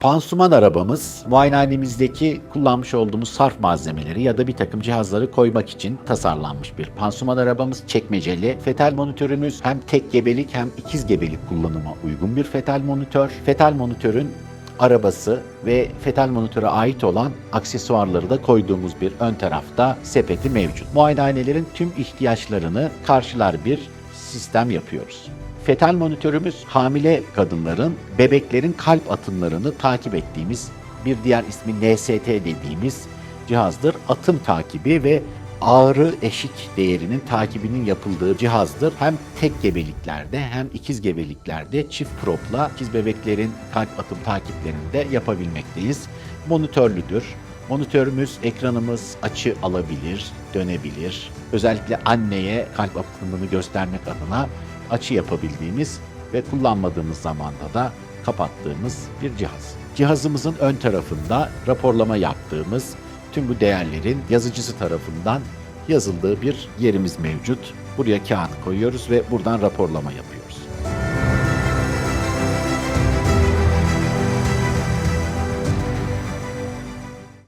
Pansuman arabamız muayenehanemizdeki kullanmış olduğumuz sarf malzemeleri ya da bir takım cihazları koymak için tasarlanmış bir pansuman arabamız. Çekmeceli. Fetal monitörümüz hem tek gebelik hem ikiz gebelik kullanıma uygun bir fetal monitör. Fetal monitörün arabası ve fetal monitöre ait olan aksesuarları da koyduğumuz bir ön tarafta sepeti mevcut. Muayenehanelerin tüm ihtiyaçlarını karşılar bir sistem yapıyoruz. Fetal monitörümüz hamile kadınların, bebeklerin kalp atımlarını takip ettiğimiz bir diğer ismi NST dediğimiz cihazdır. Atım takibi ve ağrı eşik değerinin takibinin yapıldığı cihazdır. Hem tek gebeliklerde hem ikiz gebeliklerde çift propla ikiz bebeklerin kalp atım takiplerini de yapabilmekteyiz. Monitörlüdür. Monitörümüz, ekranımız açı alabilir, dönebilir. Özellikle anneye kalp atımını göstermek adına açı yapabildiğimiz ve kullanmadığımız zamanda da kapattığımız bir cihaz. Cihazımızın ön tarafında raporlama yaptığımız tüm bu değerlerin yazıcısı tarafından yazıldığı bir yerimiz mevcut. Buraya kağıt koyuyoruz ve buradan raporlama yapıyoruz.